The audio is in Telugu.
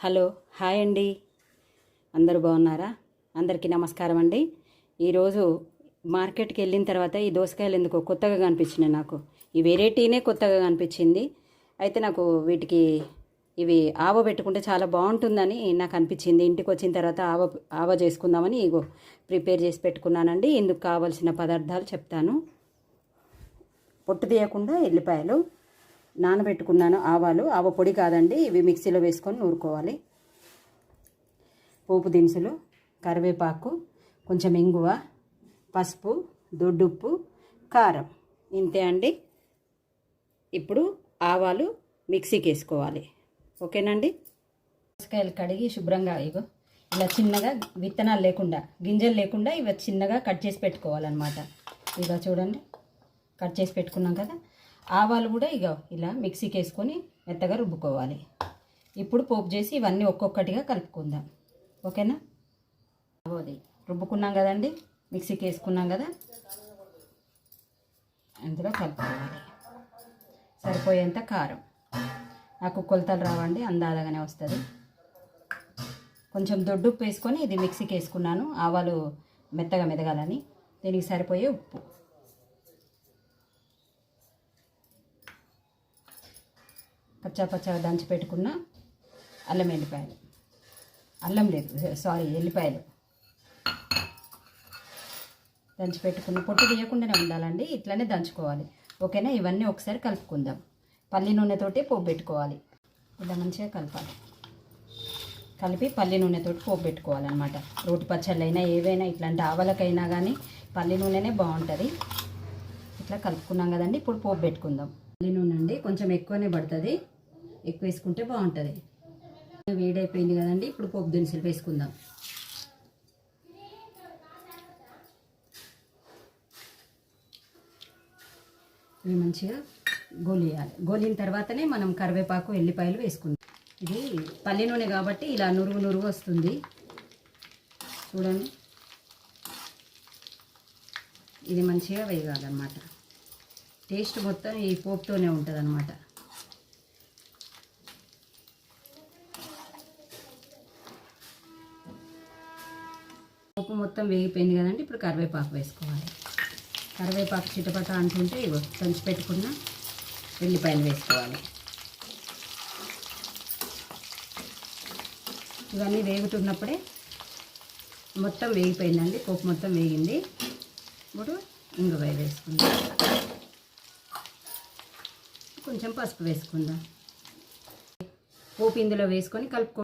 హలో హాయ్ అండి. అందరూ బాగున్నారా? అందరికీ నమస్కారం అండి. ఈరోజు మార్కెట్కి వెళ్ళిన తర్వాత ఈ దోసకాయలు ఎందుకో కొత్తగా కనిపించినాయి నాకు. ఈ వెరైటీనే కొత్తగా కనిపించింది. అయితే నాకు వీటికి ఇవి ఆవ పెట్టుకుంటే చాలా బాగుంటుందని నాకు అనిపించింది. ఇంటికి వచ్చిన తర్వాత ఆవ ఆవ చేసుకుందామని ఇగో ప్రిపేర్ చేసి పెట్టుకున్నానండి. ఇందుకు కావాల్సిన పదార్థాలు చెప్తాను. పొట్టు తీయకుండా ఎల్లిపాయలు. నానబెట్టుకున్నాను ఆవాలు. ఆవ పొడి కాదండి ఇవి మిక్సీలో వేసుకొని నూరుకోవాలి. పోపు దినుసులు కరివేపాకు కొంచెం ఇంగువ పసుపు దొడ్డుప్పు కారం. ఇంతే అండి. ఇప్పుడు ఆవాలు మిక్సీకి వేసుకోవాలి. ఓకేనండి? దోసకాయలు కడిగి శుభ్రంగా ఇగో ఇలా చిన్నగా విత్తనాలు లేకుండా గింజలు లేకుండా ఇవి చిన్నగా కట్ చేసి పెట్టుకోవాలన్నమాట. ఇలా చూడండి కట్ చేసి పెట్టుకున్నాం కదా. ఆవాలు కూడా ఇక ఇలా మిక్సీకి వేసుకొని మెత్తగా రుబ్బుకోవాలి. ఇప్పుడు పోపు చేసి ఇవన్నీ ఒక్కొక్కటిగా కలుపుకుందాం. ఓకేనా? అది రుబ్బుకున్నాం కదండి మిక్సీకి వేసుకున్నాం కదా? అందులో కలుపుకోవాలి. సరిపోయేంత కారం. నాకు కొలతలు రావండి అందాదగానే వస్తుంది. కొంచెం దొడ్డు ఉప్పు వేసుకొని ఇది మిక్సీకి వేసుకున్నాను ఆవాలు మెత్తగా మెదగాలని. దీనికి సరిపోయే ఉప్పు. పచ్చా పచ్చగా దంచి పెట్టుకున్న అల్లం ఎల్లిపాయలు అల్లం లేదు సారీ ఎల్లిపాయలు దంచి పెట్టుకున్న పొట్టు తీయకుండానే ఉండాలండి ఇట్లనే దంచుకోవాలి. ఓకేనా? ఇవన్నీ ఒకసారి కలుపుకుందాం. పల్లి నూనెతోటి పోపు పెట్టుకోవాలి. ఇలా మంచిగా కలపాలి. కలిపి పల్లి నూనెతోటి పోపు పెట్టుకోవాలన్నమాట. రోటి పచ్చళ్ళైనా ఏవైనా ఇట్లాంటి ఆవలకైనా కానీ పల్లి నూనెనే బాగుంటుంది. ఇట్లా కలుపుకున్నాం కదండి ఇప్పుడు పోపు పెట్టుకుందాం. పల్లి నూనె అండి కొంచెం ఎక్కువనే పడుతుంది. ఎక్కువ వేసుకుంటే బాగుంటుంది. వేడైపోయింది కదండి ఇప్పుడు పోపు దినుసులు వేసుకుందాం. ఇవి మంచిగా గోలియాలి. గోలిన తర్వాతనే మనం కరివేపాకు ఎల్లిపాయలు వేసుకుందాం. ఇది పల్లి నూనె కాబట్టి ఇలా నురుగు నురుగు వస్తుంది. చూడండి. ఇది మంచిగా వేయాలన్నమాట టేస్ట్ మొత్తం ఈ పోపుతోనే ఉంటుంది అన్నమాట పోపు మొత్తం వేగిపోయింది కదండి ఇప్పుడు కరివేపాకు వేసుకోవాలి. కరివేపాకు చిటపట అంటుంటే ఇగో దంచి పెట్టుకున్న వెల్లిపాయలు వేసుకోవాలి. ఇవన్నీ వేగుతున్నప్పుడే మొత్తం వేగిపోయిందండి పోపు మొత్తం వేగింది. ఇప్పుడు ఇంగువ వేసుకుందాం. కొంచెం పసుపు వేసుకుందాం. పోపు ఇందులో వేసుకొని కలుపుకో